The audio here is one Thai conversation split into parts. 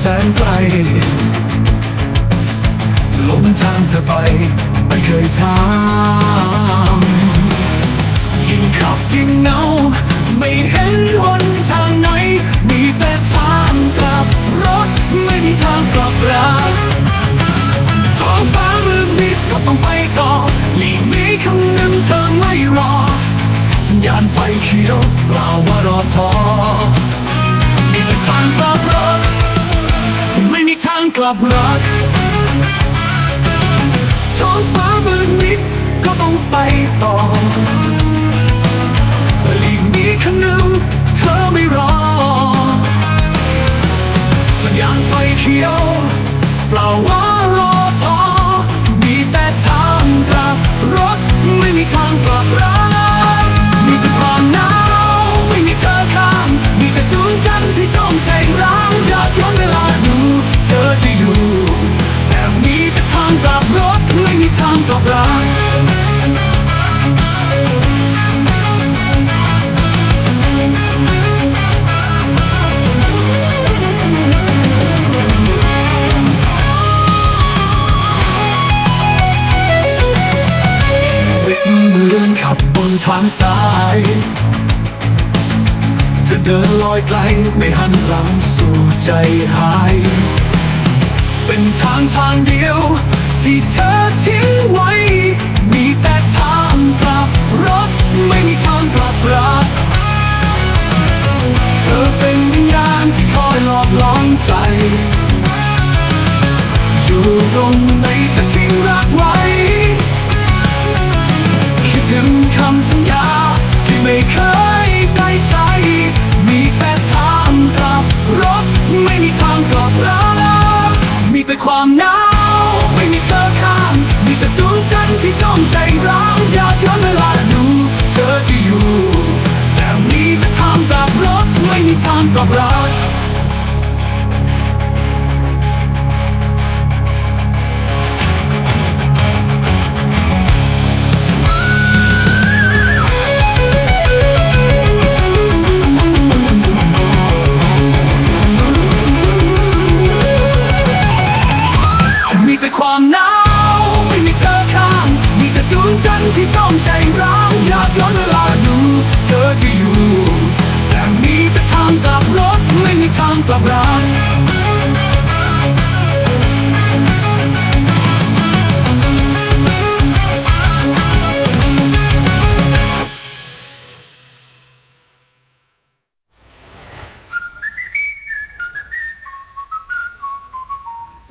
แสนไกลหลงทางเธอไปไม่เคยถามยิ่งขับยิ่งเงาไม่เห็นหนทางไหน มีแต่ทางกลับรถ ไม่มีทางกลับรักท้องฟ้ามืดมิดก็ต้องไปต่อหลีกหนีคำนึงเธอไม่รอ สัญญาณไฟเขียวกล่าวว่ารอทอ กับรัก ท้องฟ้ามืดมิดก็ต้องไปต่อหลีกหนีคำนึงเธอไม่รอ สัญญาณไฟเขียว นทางสาย เธอเดินลอยไกลไม่หันหลังสู่ใจหาย เป็นทางทางเดียว ที่เธอทิ้งไว้ มีแต่ทางกลับรถไม่มีทางกลับรักเธอเป็นวิญญาณที่คอยหลอกล้อนใจ อยู่ตรงไหนเธ มีแต่ความหนาว ไม่มีเธอข้าง มีแต่ดวงจันทร์ที่จ้องใจร้างอยากย้อน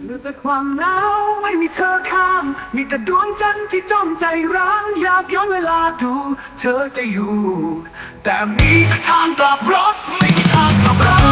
หรือแต่ความหนาวไม่มีเธอข้าม มีแต่ดวงจันทร์ที่จ้องใจร้างอยากย้อนเวลาดู เธอจะอยู่ แต่มีแต่ทางกลับรถไม่มีทางกลับรถ